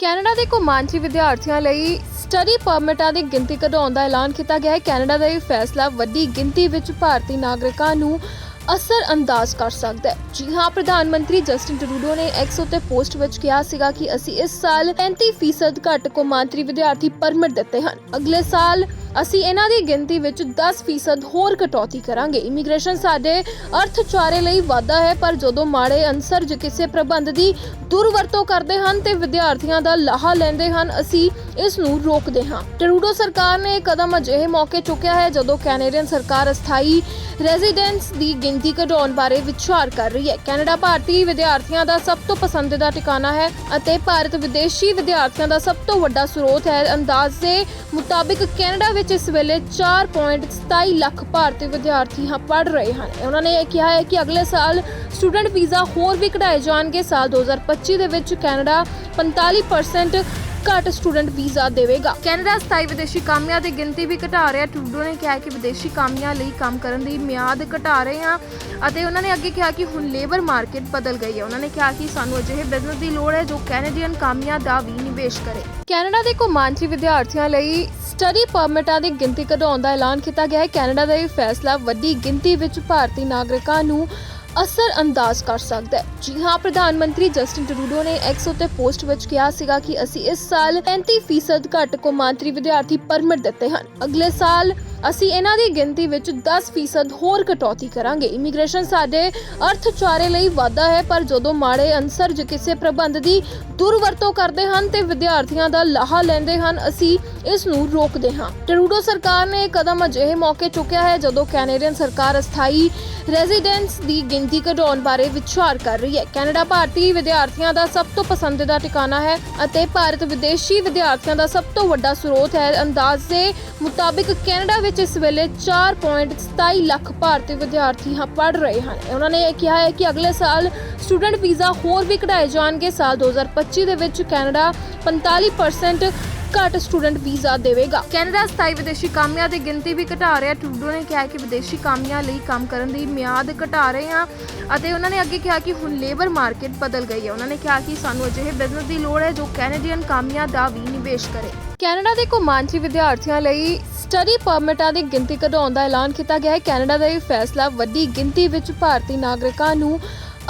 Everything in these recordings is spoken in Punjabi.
ਕੈਨੇਡਾ ਦੇ ਕੌਮਾਂਤਰੀ ਵਿਦਿਆਰਥੀਆਂ ਲਈ ਸਟੱਡੀ ਪਰਮਿਟਾਂ ਦੀ ਗਿਣਤੀ ਘਟਾਉਣ ਦਾ ਐਲਾਨ ਕੀਤਾ ਗਿਆ ਹੈ। ਕੈਨੇਡਾ ਦਾ ਇਹ ਫੈਸਲਾ ਵੱਡੀ ਗਿਣਤੀ ਵਿੱਚ ਭਾਰਤੀ ਨਾਗਰਿਕਾਂ ਨੂੰ ਅਸਰ ਅੰਦਾਜ਼ ਕਰ ਸਕਦਾ ਹੈ। ਜੀ ਹਾਂ, ਪ੍ਰਧਾਨ ਮੰਤਰੀ ਜਸਟਿਨ ਟਰੂਡੋ ਨੇ ਐਕਸ ਉੱਤੇ ਪੋਸਟ ਵਿੱਚ ਕਿਹਾ ਸੀਗਾ ਕਿ ਅਸੀਂ ਇਸ ਸਾਲ 35% ਘੱਟ ਕੌਮਾਂਤਰੀ ਵਿਦਿਆਰਥੀ ਪਰਮਿਟ ਦਿੱਤੇ ਹਨ। ਅਗਲੇ ਸਾਲ ਅਸੀਂ ਇਹਨਾਂ ਦੀ ਗਿਣਤੀ ਵਿੱਚ 10% ਹੋਰ ਕਟੌਤੀ ਕਰਾਂਗੇ। ਇਮੀਗ੍ਰੇਸ਼ਨ ਸਾਡੇ ਅਰਥਚਾਰੇ ਲਈ ਵਾਧਾ ਹੈ, ਪਰ ਜਦੋਂ ਮਾੜੇ ਅਨਸਰ ਜ ਕਿਸੇ ਪ੍ਰਬੰਧ ਦੀ ਦੁਰਵਰਤੋਂ ਕਰਦੇ ਹਨ ਤੇ ਵਿਦਿਆਰਥੀਆਂ ਦਾ ਲਾਹਾ ਲੈਂਦੇ ਹਨ, ਅਸੀਂ ਇਸ ਨੂੰ ਰੋਕਦੇ ਹਾਂ। ਟਰੂਡੋ ਸਰਕਾਰ ਨੇ ਇਹ ਕਦਮ ਅਜਿਹੇ ਮੌਕੇ ਚੁੱਕਿਆ ਹੈ ਜਦੋਂ ਕੈਨੇਡੀਅਨ ਸਰਕਾਰ ਅਸਥਾਈ ਰੈਜ਼ੀਡੈਂਟਸ ਦੀ ਗਿਣਤੀ ਘਟਾਉਣ ਬਾਰੇ ਵਿਚਾਰ ਕਰ ਰਹੀ ਹੈ। ਕੈਨੇਡਾ ਭਾਰਤੀ ਵਿਦਿਆਰਥੀਆਂ ਦਾ ਸਭ ਤੋਂ ਪਸੰਦੀਦਾ ਟਿਕਾਣਾ ਹੈ ਅਤੇ ਭਾਰਤ ਵਿਦੇਸ਼ੀ ਵਿਦਿਆਰਥੀਆਂ ਦਾ ਸਭ ਤੋਂ ਵੱਡਾ ਸਰੋਤ ਹੈ। ਅੰਦਾਜ਼ੇ ਮੁਤਾਬਿਕ ਕੈਨੇਡਾ ਵਿੱਚ ਇਸ ਵੇਲੇ 4.27 ਲੱਖ ਭਾਰਤੀ ਵਿਦਿਆਰਥੀ ਹਾਂ ਪੜ੍ਹ ਰਹੇ ਹਨ। ਉਹਨਾਂ ਨੇ ਇਹ ਕਿਹਾ ਹੈ ਕਿ ਅਗਲੇ ਸਾਲ ਸਟੂਡੈਂਟ ਵੀਜ਼ਾ ਹੋਰ ਵੀ ਕਢਾਏ ਜਾਣਗੇ। ਸਾਲ 2025 ਦੇ ਵਿੱਚ ਕੈਨੇਡਾ 45% ਘੱਟ ਸਟੂਡੈਂਟ ਵੀਜ਼ਾ ਦੇਵੇਗਾ। ਕੈਨੇਡਾ ਸਥਾਈ ਵਿਦੇਸ਼ੀ ਕਾਮਿਆਂ ਦੀ ਗਿਣਤੀ ਵੀ ਘਟਾ ਰਿਹਾ। ਟਰੂਡੋ ਨੇ ਕਿਹਾ ਕਿ ਵਿਦੇਸ਼ੀ ਕਾਮਿਆਂ ਲਈ ਕੰਮ ਕਰਨ ਦੀ ਮਿਆਦ ਘਟਾ ਰਹੇ ਹਾਂ ਅਤੇ ਉਹਨਾਂ ਨੇ ਅੱਗੇ ਕਿਹਾ ਕਿ ਹੁਣ ਲੇਬਰ ਮਾਰਕੀਟ ਬਦਲ ਗਈ ਹੈ। ਉਹਨਾਂ ਨੇ ਕਿਹਾ ਕਿ ਸਾਨੂੰ ਅਜਿਹੇ ਬਿਜ਼ਨਸ ਦੀ ਲੋੜ ਹੈ ਜੋ ਕੈਨੇਡੀਅਨ ਕਾਮਿਆਂ ਦਾ ਵੀ ਨਿਵੇਸ਼ ਕਰੇ। ਕੈਨੇਡਾ ਦੇ ਕੌਮਾਂਤਰੀ ਵਿਦਿਆਰਥੀਆਂ ਲਈ ਸਟੱਡੀ ਪਰਮਿਟਾਂ ਦੀ ਗਿਣਤੀ ਘਟਾਉਣ ਦਾ ਐਲਾਨ ਕੀਤਾ ਗਿਆ ਹੈ। ਕੈਨੇਡਾ ਦਾ ਇਹ ਫੈਸਲਾ ਵੱਡੀ ਗਿਣਤੀ ਵਿੱਚ ਭਾਰਤੀ ਨਾਗਰਿਕਾਂ ਨੂੰ ਅਸਰ ਅੰਦਾਜ਼ ਕਰ ਸਕਦਾ ਹੈ। ਜੀ ਹਾਂ, ਪ੍ਰਧਾਨ ਮੰਤਰੀ ਜਸਟਿਨ ਟਰੂਡੋ ਨੇ ਐਕਸ ਉੱਤੇ ਪੋਸਟ ਵਿੱਚ ਕਿਹਾ ਸੀਗਾ ਕਿ ਅਸੀਂ ਇਸ ਸਾਲ 35% ਘੱਟ ਕੌਮਾਂਤਰੀ ਵਿਦਿਆਰਥੀ ਪਰਮਿਟ ਦਿੱਤੇ ਹਨ। ਅਗਲੇ ਸਾਲ ਅਸੀਂ ਇਹਨਾਂ ਦੀ ਗਿਣਤੀ ਵਿੱਚ 10% ਹੋਰ ਕਟੌਤੀ ਕਰਾਂਗੇ। ਇਮੀਗ੍ਰੇਸ਼ਨ ਸਾਡੇ ਅਰਥਚਾਰੇ ਲਈ ਵਾਧਾ ਹੈ, ਪਰ ਜਦੋਂ ਮਾੜੇ ਅਨਸਰ ਜ ਕਿਸੇ ਪ੍ਰਬੰਧ ਦੀ ਦੁਰਵਰਤੋਂ ਕਰਦੇ ਹਨ ਤੇ ਵਿਦਿਆਰਥੀਆਂ ਦਾ ਲਾਹਾ ਲੈਂਦੇ ਹਨ। ਅਸੀਂ ਇਸ ਨੂੰ ਰੋਕਦੇ ਹਾਂ। ਟਰੂਡੋ ਸਰਕਾਰ ਨੇ ਇਹ ਕਦਮ ਅਜਿਹੇ ਮੌਕੇ ਚੁੱਕਿਆ ਹੈ ਜਦੋਂ ਕੈਨੇਡੀਅਨ ਸਰਕਾਰ ਅਸਥਾਈ ਰੈਜ਼ੀਡੈਂਟਸ ਦੀ ਗਿਣਤੀ ਘਟਾਉਣ ਬਾਰੇ ਵਿਚਾਰ ਕਰ ਰਹੀ ਹੈ। ਕੈਨੇਡਾ ਭਾਰਤੀ ਵਿਦਿਆਰਥੀਆਂ ਦਾ ਸਭ ਤੋਂ ਪਸੰਦੀਦਾ ਟਿਕਾਣਾ ਹੈ ਅਤੇ ਭਾਰਤ ਵਿਦੇਸ਼ੀ ਵਿਦਿਆਰਥੀਆਂ ਦਾ ਸਭ ਤੋਂ ਵੱਡਾ ਸਰੋਤ ਹੈ। ਅੰਦਾਜ਼ੇ ਮੁਤਾਬਿਕ ਕੈਨੇਡਾ ਵਿੱਚ ਇਸ ਵੇਲੇ 4.27 ਲੱਖ ਭਾਰਤੀ ਵਿਦਿਆਰਥੀ ਪੜ੍ਹ ਰਹੇ ਹਨ। ਉਹਨਾਂ ਨੇ ਇਹ ਕਿਹਾ ਹੈ ਕਿ ਅਗਲੇ ਸਾਲ ਸਟੂਡੈਂਟ ਵੀਜ਼ਾ ਹੋਰ ਵੀ ਕਢਾਏ ਜਾਣਗੇ। ਸਾਲ 2025 ਦੇ ਵਿੱਚ ਕੈਨੇਡਾ 45% ਘੱਟ ਸਟੂਡੈਂਟ ਵੀਜ਼ਾ ਦੇਵੇਗਾ। ਕੈਨੇਡਾ ਸਥਾਈ ਵਿਦੇਸ਼ੀ ਕਾਮਿਆਂ ਦੀ ਗਿਣਤੀ ਵੀ ਘਟਾ ਰਿਹਾ। ਟਰੂਡੋ ਨੇ ਕਿਹਾ ਕਿ ਵਿਦੇਸ਼ੀ ਕਾਮਿਆਂ ਲਈ ਕੰਮ ਕਰਨ ਦੀ ਮਿਆਦ ਘਟਾ ਰਹੇ ਹਾਂ ਅਤੇ ਉਹਨਾਂ ਨੇ ਅੱਗੇ ਕਿਹਾ ਕਿ ਹੁਣ ਲੇਬਰ ਮਾਰਕੀਟ ਬਦਲ ਗਈ ਹੈ। ਉਹਨਾਂ ਨੇ ਕਿਹਾ ਕਿ ਸਾਨੂੰ ਅਜਿਹੇ ਬਿਜ਼ਨਸ ਦੀ ਲੋੜ ਹੈ ਜੋ ਕੈਨੇਡੀਅਨ ਕਾਮਿਆਂ ਦਾ ਵੀ ਨਿਵੇਸ਼ ਕਰੇ। ਕੈਨੇਡਾ ਦੇ ਕੌਮਾਂਤਰੀ ਵਿਦਿਆਰਥੀਆਂ ਲਈ ਸਟੱਡੀ ਪਰਮਿਟਾਂ ਦੀ ਗਿਣਤੀ ਘਟਾਉਣ ਦਾ ਐਲਾਨ ਕੀਤਾ ਗਿਆ ਹੈ। ਕੈਨੇਡਾ ਦਾ ਇਹ ਫੈਸਲਾ ਵੱਡੀ ਗਿਣਤੀ ਵਿੱਚ ਭਾਰਤੀ ਨਾਗਰਿਕਾਂ ਨੂੰ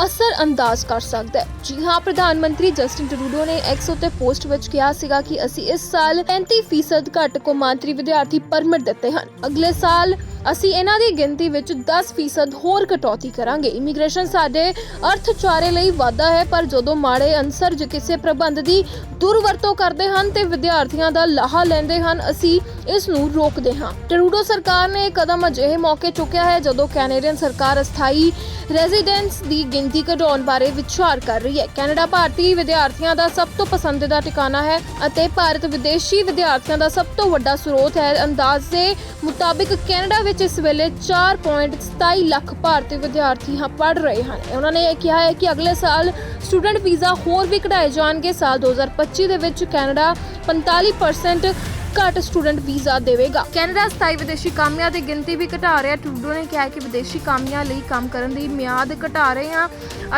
ਅਸਰ ਅੰਦਾਜ਼ ਕਰ ਸਕਦਾ ਹੈ। ਜੀ ਹਾਂ, ਪ੍ਰਧਾਨ ਮੰਤਰੀ ਜਸਟਿਨ ਟਰੂਡੋ ਨੇ ਐਕਸ ਉੱਤੇ ਪੋਸਟ ਵਿੱਚ ਕਿਹਾ ਸੀਗਾ ਕਿ ਅਸੀਂ ਇਸ ਸਾਲ 35% ਘੱਟ ਕੌਮਾਂਤਰੀ ਵਿਦਿਆਰਥੀ ਪਰਮਿਟ ਦਿੱਤੇ ਹਨ। ਅਗਲੇ ਸਾਲ ਅਸੀਂ ਇਹਨਾਂ ਦੀ ਗਿਣਤੀ ਵਿੱਚ 10% ਹੋਰ ਕਟੌਤੀ ਕਰਾਂਗੇ। ਇਮੀਗ੍ਰੇਸ਼ਨ ਸਾਡੇ ਅਰਥਚਾਰੇ ਲਈ ਵਾਧਾ ਹੈ, ਪਰ ਜਦੋਂ ਮਾੜੇ ਅਨਸਰ ਜ ਕਿਸੇ ਪ੍ਰਬੰਧ ਦੀ ਦੁਰਵਰਤੋਂ ਕਰਦੇ ਹਨ ਤੇ ਵਿਦਿਆਰਥੀਆਂ ਦਾ ਲਾਹਾ ਲੈਂਦੇ ਹਨ, ਅਸੀਂ ਇਸ ਨੂੰ ਰੋਕਦੇ ਹਾਂ। ਟਰੂਡੋ ਸਰਕਾਰ ਨੇ ਇਹ ਕਦਮ ਅਜਿਹੇ ਮੌਕੇ ਚੁੱਕਿਆ ਹੈ ਜਦੋਂ ਕੈਨੇਡੀਅਨ ਸਰਕਾਰ ਅਸਥਾਈ ਰੈਜ਼ੀਡੈਂਟਸ ਦੀ ਗਿਣਤੀ ਘਟਾਉਣ ਬਾਰੇ ਵਿਚਾਰ ਕਰ ਰਹੀ ਹੈ। ਕੈਨੇਡਾ ਭਾਰਤੀ ਵਿਦਿਆਰਥੀਆਂ ਦਾ ਸਭ ਤੋਂ ਪਸੰਦੀਦਾ ਟਿਕਾਣਾ ਹੈ ਅਤੇ ਭਾਰਤ ਵਿਦੇਸ਼ੀ ਵਿਦਿਆਰਥੀਆਂ ਦਾ ਸਭ ਤੋਂ ਵੱਡਾ ਸਰੋਤ ਹੈ। ਅੰਦਾਜ਼ੇ ਮੁਤਾਬਿਕ ਕੈਨੇਡਾ ਵਿੱਚ ਇਸ ਵੇਲੇ 4.27 ਲੱਖ ਭਾਰਤੀ ਵਿਦਿਆਰਥੀ ਹਾਂ ਪੜ੍ਹ ਰਹੇ ਹਨ। ਉਹਨਾਂ ਨੇ ਇਹ ਕਿਹਾ ਹੈ ਕਿ ਅਗਲੇ ਸਾਲ ਸਟੂਡੈਂਟ ਵੀਜ਼ਾ ਹੋਰ ਵੀ ਕਢਾਏ ਜਾਣਗੇ। ਸਾਲ 2025 ਦੇ ਵਿੱਚ ਕੈਨੇਡਾ 45% ਘੱਟ ਸਟੂਡੈਂਟ ਵੀਜ਼ਾ ਦੇਵੇਗਾ। ਕੈਨੇਡਾ ਸਥਾਈ ਵਿਦੇਸ਼ੀ ਕਾਮਿਆਂ ਦੀ ਗਿਣਤੀ ਵੀ ਘਟਾ ਰਿਹਾ। ਟਰੂਡੋ ਨੇ ਕਿਹਾ ਕਿ ਵਿਦੇਸ਼ੀ ਕਾਮਿਆਂ ਲਈ ਕੰਮ ਕਰਨ ਦੀ ਮਿਆਦ ਘਟਾ ਰਹੇ ਹਾਂ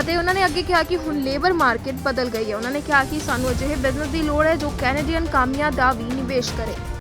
ਅਤੇ ਉਹਨਾਂ ਨੇ ਅੱਗੇ ਕਿਹਾ ਕਿ ਹੁਣ ਲੇਬਰ ਮਾਰਕੀਟ ਬਦਲ ਗਈ ਹੈ। ਉਹਨਾਂ ਨੇ ਕਿਹਾ ਕਿ ਸਾਨੂੰ ਅਜਿਹੇ ਬਿਜ਼ਨਸ ਦੀ ਲੋੜ ਹੈ ਜੋ ਕੈਨੇਡੀਅਨ ਕਾਮਿਆਂ ਦਾ ਵੀ ਨਿਵੇਸ਼ ਕਰੇ।